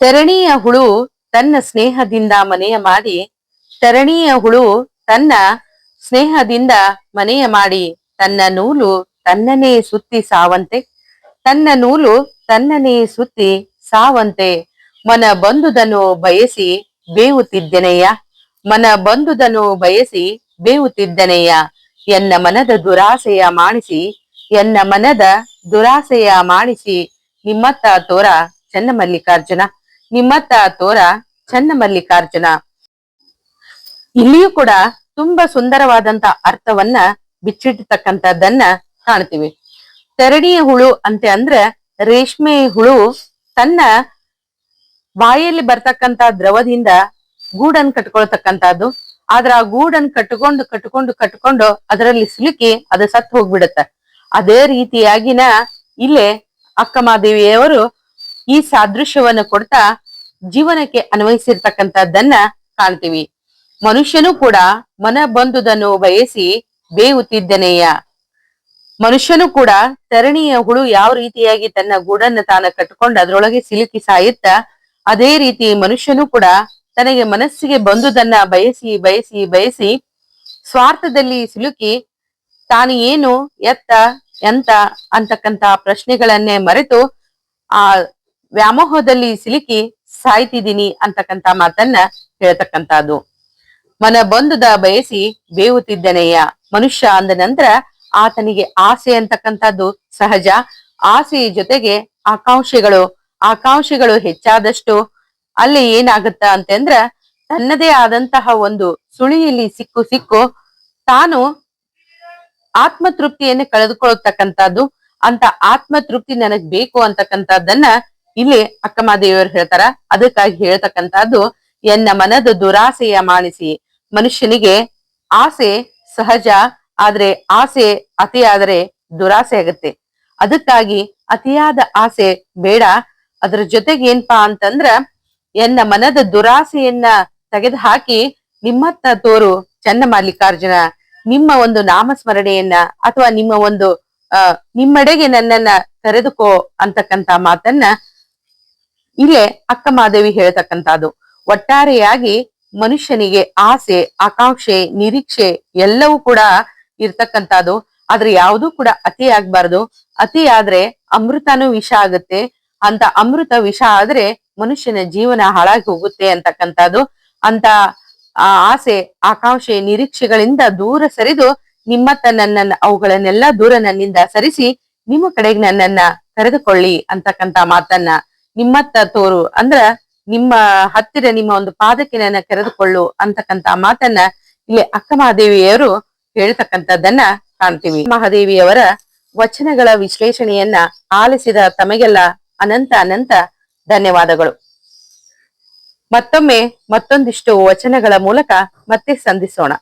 ತೆರಣಿಯ ಹುಳು ತನ್ನ ಸ್ನೇಹದಿಂದ ಮನೆಯ ಮಾಡಿ, ತೆರಣಿಯ ಹುಳು ತನ್ನ ಸ್ನೇಹದಿಂದ ಮನೆಯ ಮಾಡಿ, ತನ್ನ ನೂಲು ತನ್ನನೇ ಸುತ್ತಿ ಸಾವಂತೆ, ತನ್ನ ನೂಲು ತನ್ನನೇ ಸುತ್ತಿ ಸಾವಂತೆ, ಮನ ಬಂದುದನ್ನು ಬಯಸಿ ಬೇವುತ್ತಿದ್ದನೆಯ ಮನ ಬಂದುದನ್ನು ಬಯಸಿ ಬೇವುತ್ತಿದ್ದನೆಯ ಎನ್ನ ಮನದ ದುರಾಸೆಯ ಮಾಡಿಸಿ, ಎನ್ನ ಮನದ ದುರಾಸೆಯ ಮಾಡಿಸಿ, ನಿಮ್ಮತ್ತ ತೋರ ಚನ್ನಮಲ್ಲಿಕಾರ್ಜುನ. ನಿಮ್ಮತ್ತ ತೋರ ಚನ್ನಮಲ್ಲಿಕಾರ್ಜುನ ಇಲ್ಲಿಯೂ ಕೂಡ ತುಂಬಾ ಸುಂದರವಾದಂತ ಅರ್ಥವನ್ನ ಬಿಚ್ಚಿಟ್ಟತಕ್ಕಂಥದ್ದನ್ನ ಕಾಣ್ತೀವಿ. ತೆರಣಿಯ ಹುಳು ಅಂತ ಅಂದ್ರೆ ರೇಷ್ಮೆ ಹುಳು ತನ್ನ ಬಾಯಲ್ಲಿ ಬರ್ತಕ್ಕಂತ ದ್ರವದಿಂದ ಗೂಡನ್ ಕಟ್ಕೊಳ್ತಕ್ಕಂತದ್ದು ಆದ್ರ ಆ ಗೂಡನ್ ಕಟ್ಕೊಂಡು ಕಟ್ಕೊಂಡು ಕಟ್ಕೊಂಡು ಅದರಲ್ಲಿ ಸಿಲುಕಿ ಅದು ಸತ್ತು ಹೋಗ್ಬಿಡುತ್ತೆ. ಅದೇ ರೀತಿಯಾಗಿನ ಇಲ್ಲೇ ಅಕ್ಕಮಾದೇವಿಯವರು ಈ ಸಾದೃಶ್ಯವನ್ನು ಕೊಡ್ತಾ ಜೀವನಕ್ಕೆ ಅನ್ವಯಿಸಿರ್ತಕ್ಕಂಥದ್ದನ್ನ ಕಾಣ್ತೀವಿ. ಮನುಷ್ಯನು ಕೂಡ ಮನ ಬಂದುದನ್ನು ಬಯಸಿ ಬೇಯುತ್ತಿದ್ದನೆಯ. ಮನುಷ್ಯನು ಕೂಡ ತರಣಿಯ ಹುಳು ಯಾವ ರೀತಿಯಾಗಿ ತನ್ನ ಗೂಡನ್ನು ತಾನ ಕಟ್ಕೊಂಡು ಅದರೊಳಗೆ ಸಿಲುಕಿ ಸಾಯುತ್ತ, ಅದೇ ರೀತಿ ಮನುಷ್ಯನು ಕೂಡ ತನಗೆ ಮನಸ್ಸಿಗೆ ಬಂದುದನ್ನ ಬಯಸಿ ಬಯಸಿ ಬಯಸಿ ಸ್ವಾರ್ಥದಲ್ಲಿ ಸಿಲುಕಿ ತಾನು ಏನು ಎತ್ತ, ಎಂತ ಅಂತಕ್ಕಂತ ಪ್ರಶ್ನೆಗಳನ್ನೇ ಮರೆತು ಆ ವ್ಯಾಮೋಹದಲ್ಲಿ ಸಿಲುಕಿ ಸಾಯ್ತಿದ್ದೀನಿ ಅಂತಕ್ಕಂತ ಮಾತನ್ನ ಹೇಳ್ತಕ್ಕಂತದ್ದು ಮನ ಬಂದುದ ಬಯಸಿ ಬೇವುತ್ತಿದ್ದನೆಯ? ಮನುಷ್ಯ ಅಂದ ನಂತರ ಆತನಿಗೆ ಆಸೆ ಅಂತಕ್ಕಂಥದ್ದು ಸಹಜ. ಆಸೆಯ ಜೊತೆಗೆ ಆಕಾಂಕ್ಷೆಗಳು. ಆಕಾಂಕ್ಷೆಗಳು ಹೆಚ್ಚಾದಷ್ಟು ಅಲ್ಲಿ ಏನಾಗುತ್ತ ಅಂತಂದ್ರ ತನ್ನದೇ ಆದಂತಹ ಒಂದು ಸುಳಿಯಲ್ಲಿ ಸಿಕ್ಕು ಸಿಕ್ಕು ತಾನು ಆತ್ಮತೃಪ್ತಿಯನ್ನು ಕಳೆದುಕೊಳ್ಳತಕ್ಕಂಥದ್ದು. ಅಂತ ಆತ್ಮತೃಪ್ತಿ ನನಗ್ ಬೇಕು ಅಂತಕ್ಕಂಥದ್ದನ್ನ ಇಲ್ಲಿ ಅಕ್ಕಮಾದೇವಿಯವರು ಹೇಳ್ತಾರ, ಅದಕ್ಕಾಗಿ ಹೇಳ್ತಕ್ಕಂತಹದ್ದು ಎನ್ನ ಮನದ ದುರಾಸೆಯ ಮಾಡಿಸಿ. ಮನುಷ್ಯನಿಗೆ ಆಸೆ ಸಹಜ, ಆದ್ರೆ ಆಸೆ ಅತಿಯಾದರೆ ದುರಾಸೆ ಆಗುತ್ತೆ. ಅದಕ್ಕಾಗಿ ಅತಿಯಾದ ಆಸೆ ಬೇಡ. ಅದ್ರ ಜೊತೆಗೆ ಏನ್ಪಾ ಅಂತಂದ್ರ, ಎನ್ನ ಮನದ ದುರಾಸೆಯನ್ನ ತೆಗೆದು ಹಾಕಿ ನಿಮ್ಮತ್ತ ತೋರು ಚನ್ನ ಮಲ್ಲಿಕಾರ್ಜುನ ನಿಮ್ಮ ಒಂದು ನಾಮಸ್ಮರಣೆಯನ್ನ ಅಥವಾ ನಿಮ್ಮ ಒಂದು ಅಹ್ ನಿಮ್ಮಡೆಗೆ ನನ್ನನ್ನ ಕರೆದುಕೋ ಅಂತಕ್ಕಂತ ಮಾತನ್ನ ಇಲ್ಲೇ ಅಕ್ಕ ಮಾದೇವಿ ಹೇಳ್ತಕ್ಕಂಥದ್ದು. ಒಟ್ಟಾರೆಯಾಗಿ ಮನುಷ್ಯನಿಗೆ ಆಸೆ, ಆಕಾಂಕ್ಷೆ, ನಿರೀಕ್ಷೆ ಎಲ್ಲವೂ ಕೂಡ ಇರ್ತಕ್ಕಂಥದ್ದು. ಆದ್ರೆ ಯಾವುದೂ ಕೂಡ ಅತಿ ಆಗ್ಬಾರ್ದು. ಅತಿ ಆದ್ರೆ ಅಮೃತನೂ ವಿಷ ಆಗುತ್ತೆ. ಅಂತ ಅಮೃತ ವಿಷ ಆದ್ರೆ ಮನುಷ್ಯನ ಜೀವನ ಹಾಳಾಗಿ ಹೋಗುತ್ತೆ ಅಂತಕ್ಕಂಥದ್ದು. ಅಂತ ಆಸೆ, ಆಕಾಂಕ್ಷೆ, ನಿರೀಕ್ಷೆಗಳಿಂದ ದೂರ ಸರಿದು ನಿಮ್ಮ ನನ್ನನ್ನ ಅವುಗಳನ್ನೆಲ್ಲ ದೂರ ನನ್ನಿಂದ ಸರಿಸಿ ನಿಮ್ಮ ಕಡೆಗೆ ನನ್ನನ್ನ ಕರೆದುಕೊಳ್ಳಿ ಅಂತಕ್ಕಂತ ಮಾತನ್ನ ನಿಮ್ಮತ್ತ ತೋರು. ಅಂದ್ರ ನಿಮ್ಮ ಹತ್ತಿರ ನಿಮ್ಮ ಒಂದು ಪಾದಕ್ಕೆ ನನ್ನ ಕರೆದುಕೊಳ್ಳು ಅಂತಕ್ಕಂತ ಮಾತನ್ನ ಇಲ್ಲಿ ಅಕ್ಕ ಮಹಾದೇವಿಯವರು ಹೇಳ್ತಕ್ಕಂಥದ್ದನ್ನ ಕಾಣ್ತೀವಿ. ಮಹಾದೇವಿಯವರ ವಚನಗಳ ವಿಶ್ಲೇಷಣೆಯನ್ನ ಆಲಿಸಿದ ತಮಗೆಲ್ಲ ಅನಂತ ಅನಂತ ಧನ್ಯವಾದಗಳು. ಮತ್ತೊಮ್ಮೆ ಮತ್ತೊಂದಿಷ್ಟು ವಚನಗಳ ಮೂಲಕ ಮತ್ತೆ ಸಂಧಿಸೋಣ.